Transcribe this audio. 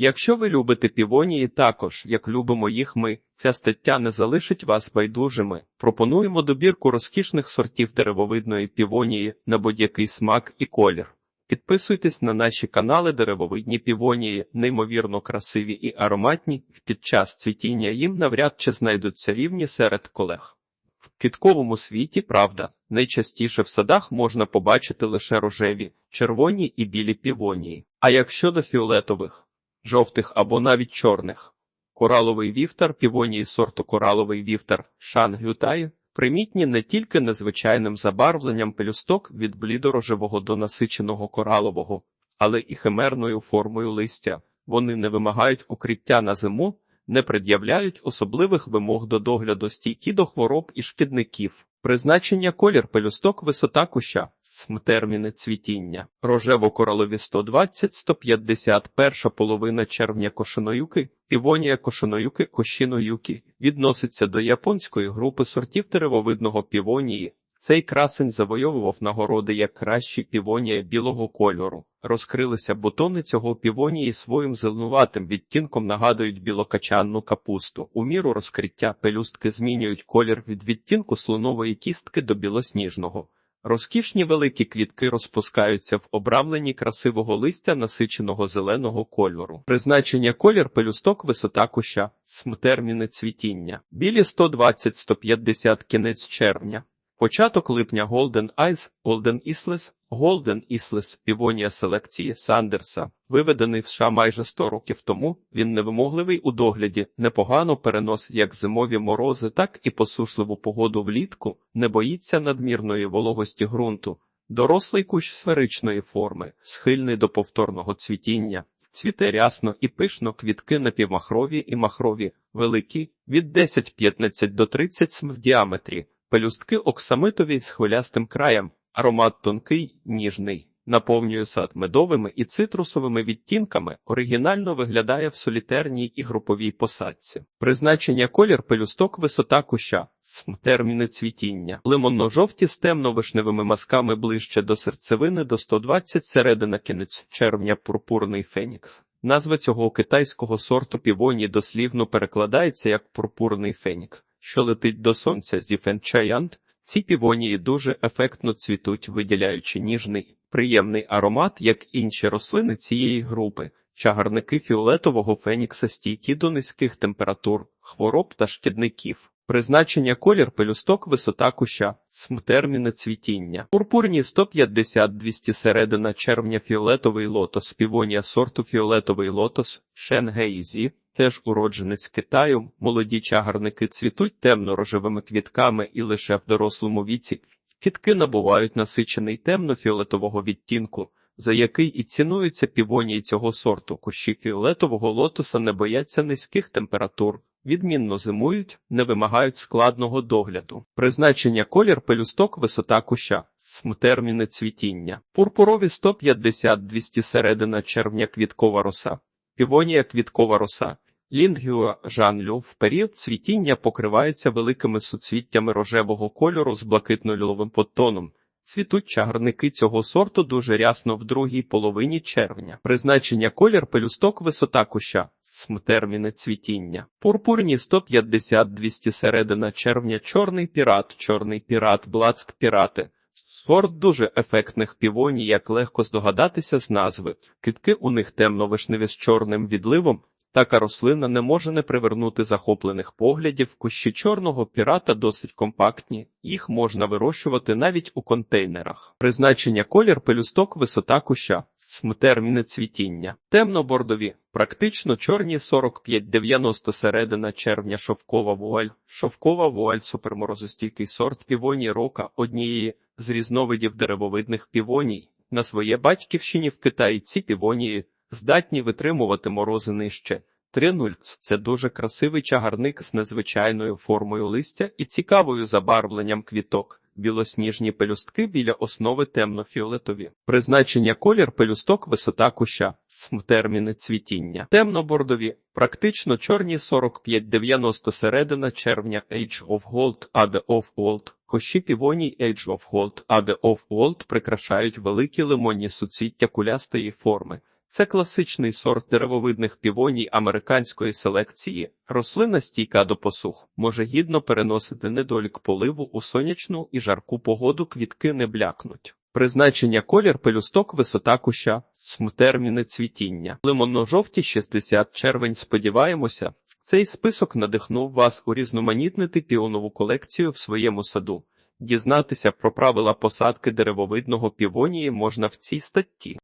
Якщо ви любите півонії також, як любимо їх ми, ця стаття не залишить вас байдужими. Пропонуємо добірку розкішних сортів деревовидної півонії на будь-який смак і колір. Підписуйтесь на наші канали деревовидні півонії, неймовірно красиві і ароматні. Під час цвітіння їм навряд чи знайдуться рівні серед колег. В квітковому світі, правда, найчастіше в садах можна побачити лише рожеві, червоні і білі півонії. А як щодо фіолетових, жовтих або навіть чорних, кораловий вівтар, півонії сорту кораловий вівтар Шангютай примітні не тільки незвичайним забарвленням пелюсток від блідорожевого до насиченого коралового, але і химерною формою листя. Вони не вимагають укриття на зиму, не пред'являють особливих вимог до догляду стійкі до хвороб і шкідників. Призначення колір пелюсток висота куща, см терміни цвітіння, рожево-коралові 120-150, перша половина червня кошиноюки, півонія кошиноюки, кощиноюки, відноситься до японської групи сортів деревовидного півонії. Цей красень завойовував нагороди як кращі півонія білого кольору. Розкрилися бутони цього півонії своїм зеленуватим відтінком нагадують білокачанну капусту. У міру розкриття пелюстки змінюють колір від відтінку слонової кістки до білосніжного. Розкішні великі квітки розпускаються в обрамленні красивого листя насиченого зеленого кольору. Призначення колір пелюсток висота куща, см терміни цвітіння. Білі 120-150 кінець червня. Початок липня Golden Eyes, Golden Isles, Golden Isles, півонія селекції Сандерса, виведений в США майже 100 років тому, він невимогливий у догляді, непогано переносить як зимові морози, так і посушливу погоду влітку, не боїться надмірної вологості ґрунту. Дорослий кущ сферичної форми, схильний до повторного цвітіння, цвіте рясно і пишно квітки напівмахрові і махрові, великі, від 10-15 до 30 см в діаметрі. Пелюстки оксамитові з хвилястим краєм, аромат тонкий, ніжний, наповнює сад медовими і цитрусовими відтінками, оригінально виглядає в солітерній і груповій посадці. Призначення колір пелюсток висота куща, терміни цвітіння, лимонно-жовті з темно-вишневими мазками ближче до серцевини до 120 середина кінець червня пурпурний фенікс. Назва цього китайського сорту півоні дослівно перекладається як пурпурний фенікс що летить до сонця зі фенчаянт, ці півонії дуже ефектно цвітуть, виділяючи ніжний, приємний аромат, як інші рослини цієї групи. Чагарники фіолетового фенікса стійкі до низьких температур, хвороб та шкідників. Призначення колір пелюсток висота куща, см терміни цвітіння. Пурпурні 150-200 середина червня фіолетовий лотос, півонія сорту фіолетовий лотос, Шенгейзі, теж уродженець Китаю, молоді чагарники цвітуть темно-рожевими квітками і лише в дорослому віці. Квітки набувають насичений темно-фіолетового відтінку, за який і цінується півонії цього сорту. Кущі фіолетового лотоса не бояться низьких температур, відмінно зимують, не вимагають складного догляду. Призначення колір пелюсток висота куща. Терміни цвітіння. Пурпурові 150-200 середина червня квіткова роса. Півонія квіткова роса. Лінгюа жанлю в період цвітіння покривається великими суцвіттями рожевого кольору з блакитно-ліловим подтоном. Цвітуть чагарники цього сорту дуже рясно в другій половині червня. Призначення колір пелюсток висота куща. Терміни цвітіння. Пурпурні 150-200 середина червня чорний пірат, чорний пірат, блацк пірати. Сорт дуже ефектних півоній, як легко здогадатися з назви. Китки у них темно-вишневі з чорним відливом, Така рослина не може не привернути захоплених поглядів. Кущі чорного пірата досить компактні, їх можна вирощувати навіть у контейнерах. Призначення колір пелюсток висота куща, терміни цвітіння. Темно-бордові, практично чорні 45-90 середина червня шовкова вуаль. Шовкова вуаль суперморозостійкий сорт півоній рока однієї з різновидів деревовидних півоній. На своє батьківщині в Китаї ці півонії здатні витримувати морози нижче. 3.0 – це дуже красивий чагарник з незвичайною формою листя і цікавою забарвленням квіток. Білосніжні пелюстки біля основи темно-фіолетові. Призначення колір пелюсток висота куща, терміни цвітіння. Темно-бордові, практично чорні 45-90 середина червня Age of Gold, Ade of Gold. Кощі півоній Age of Gold, Ade of Gold прикрашають великі лимонні суцвіття кулястої форми. Це класичний сорт деревовидних півоній американської селекції. Рослина стійка до посух, може гідно переносити недолік поливу у сонячну і жарку погоду квітки не блякнуть. Призначення колір пелюсток висота куща, терміни цвітіння. Лимонно-жовті 60 червень сподіваємося. Цей список надихнув вас урізноманітнити піонову колекцію в своєму саду. Дізнатися про правила посадки деревовидного півонії можна в цій статті.